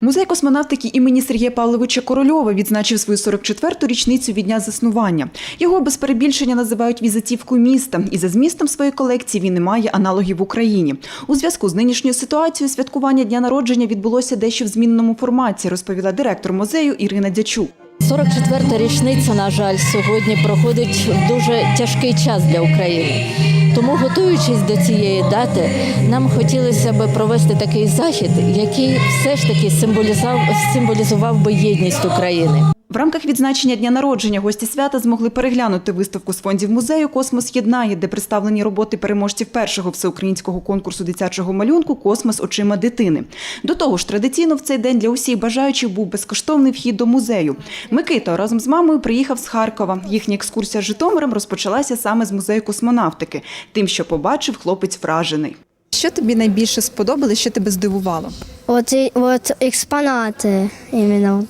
Музей космонавтики імені Сергія Павловича Корольова відзначив свою 44-ту річницю від дня заснування. Його без перебільшення називають візитівкою міста, і за змістом своєї колекції він не має аналогів в Україні. У зв'язку з нинішньою ситуацією святкування дня народження відбулося дещо в зміненому форматі, розповіла директор музею Ірина Дячук. 44-та річниця, на жаль, сьогодні проходить в дуже тяжкий час для України. Тому, готуючись до цієї дати, нам хотілося би провести такий захід, який все ж таки символізував, би єдність України. В рамках відзначення дня народження гості свята змогли переглянути виставку з фондів музею Космос єднає, де представлені роботи переможців першого всеукраїнського конкурсу дитячого малюнку Космос очима дитини. До того ж, традиційно в цей день для усіх бажаючих був безкоштовний вхід до музею. Микита разом з мамою приїхав з Харкова. Їхня екскурсія з Житомиром розпочалася саме з музею космонавтики. Тим, що побачив, хлопець вражений. Що тобі найбільше сподобалось, що тебе здивувало? Вот, и- вот экспонаты именно вот,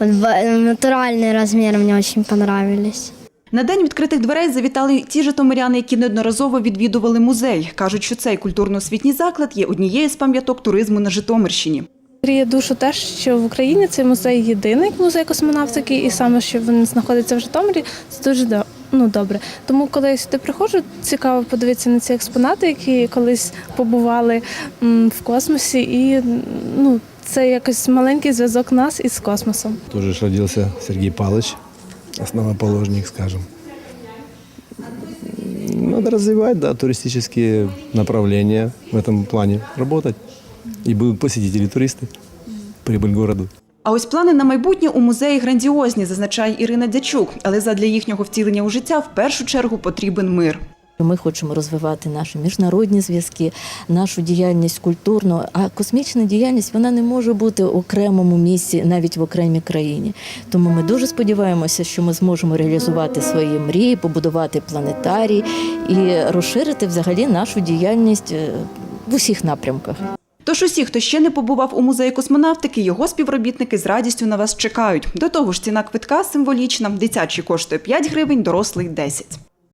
вот в- натуральный размер мне очень понравились. На день відкритих дверей завітали й ті житомиряни, які неодноразово відвідували музей. Кажуть, що цей культурно-освітній заклад є однією з пам'яток туризму на Житомирщині. Гріє душу те, що в Україні цей музей єдиний музей космонавтики, і саме що він знаходиться в Житомирі, це дуже до- ну, добре. Тому, коли я сюди приходжу, цікаво подивитися на ці експонати, які колись побували м, в космосі, і ну, це якось маленький зв'язок нас із космосом. Тоже ж родился Сергей Павлович, основоположник, скажем. Надо развивать, да, туристические направления в этом плане, работать. И будут посетители, туристы, прибыль городу. А ось плани на майбутнє у музеї грандіозні, зазначає Ірина Дячук. Але задля їхнього втілення у життя в першу чергу потрібен мир. Ми хочемо розвивати наші міжнародні зв'язки, нашу діяльність культурну. А космічна діяльність вона не може бути в окремому місці, навіть в окремій країні. Тому ми дуже сподіваємося, що ми зможемо реалізувати свої мрії, побудувати планетарій і розширити взагалі нашу діяльність е, в усіх напрямках. Тож усі, хто ще не побував у музеї космонавтики, його співробітники з радістю на вас чекають. До того ж, ціна квитка символічна. Дитячий коштує 5 гривень, дорослий 10.